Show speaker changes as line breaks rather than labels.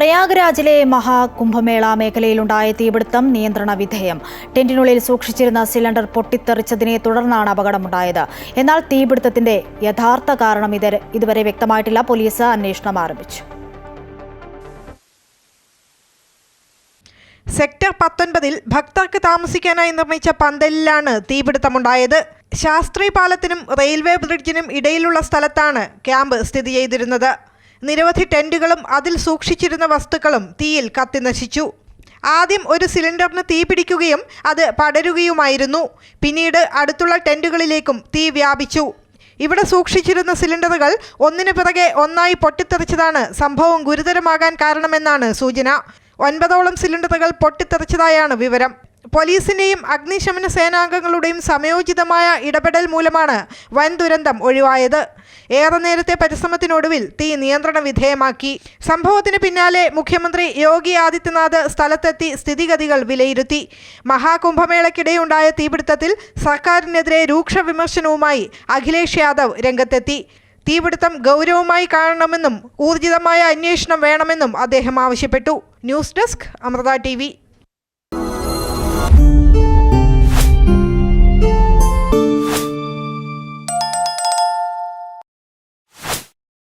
പ്രയാഗ്രാജിലെ മഹാകുംഭമേള മേഖലയിലുണ്ടായ തീപിടുത്തം നിയന്ത്രണ വിധേയം. ടെന്റിനുള്ളിൽ സൂക്ഷിച്ചിരുന്ന സിലിണ്ടർ പൊട്ടിത്തെറിച്ചതിനെ തുടർന്നാണ് അപകടമുണ്ടായത്. എന്നാൽ തീപിടുത്തത്തിന്റെ യഥാർത്ഥ കാരണം ഇതുവരെ വ്യക്തമായിട്ടില്ല. പോലീസ് അന്വേഷണം ആരംഭിച്ചു.
സെക്ടർ പത്തൊൻപതിൽ ഭക്തർക്ക് താമസിക്കാനായി നിർമ്മിച്ച പന്തലിലാണ് തീപിടുത്തമുണ്ടായത്. ശാസ്ത്രി പാലത്തിനും റെയിൽവേ ബ്രിഡ്ജിനും ഇടയിലുള്ള സ്ഥലത്താണ് ക്യാമ്പ് സ്ഥിതി ചെയ്തിരുന്നത്. നിരവധി ടെന്റുകളും അതിൽ സൂക്ഷിച്ചിരുന്ന വസ്തുക്കളും തീയിൽ കത്തിനശിച്ചു ആദ്യം ഒരു സിലിണ്ടറിന് തീ പിടിക്കുകയും അത് പടരുകയുമായിരുന്നു. പിന്നീട് അടുത്തുള്ള ടെന്റുകളിലേക്കും തീ വ്യാപിച്ചു. ഇവിടെ സൂക്ഷിച്ചിരുന്ന സിലിണ്ടറുകൾ ഒന്നിനു പിറകെ ഒന്നായി പൊട്ടിത്തെറിച്ചതാണ് സംഭവം ഗുരുതരമാകാൻ കാരണമെന്നാണ് സൂചന. ഒൻപതോളം സിലിണ്ടറുകൾ പൊട്ടിത്തെറിച്ചതായാണ് വിവരം. പോലീസിന്റെയും അഗ്നിശമന സേനാംഗങ്ങളുടെയും സമയോചിതമായ ഇടപെടൽ മൂലമാണ് വൻ ദുരന്തം ഒഴിവായത്. ഏറെ നേരത്തെ പരിശ്രമത്തിനൊടുവിൽ തീ നിയന്ത്രണ വിധേയമാക്കി. സംഭവത്തിന് പിന്നാലെ മുഖ്യമന്ത്രി യോഗി ആദിത്യനാഥ് സ്ഥലത്തെത്തി സ്ഥിതിഗതികൾ വിലയിരുത്തി. മഹാകുംഭമേളയ്ക്കിടെയുണ്ടായ തീപിടുത്തത്തിൽ സർക്കാരിനെതിരെ രൂക്ഷ വിമർശനവുമായി അഖിലേഷ് യാദവ് രംഗത്തെത്തി. തീപിടുത്തം ഗൗരവമായി കാണണമെന്നും ഊർജിതമായ അന്വേഷണം വേണമെന്നും അദ്ദേഹം ആവശ്യപ്പെട്ടു. News desk Amrita T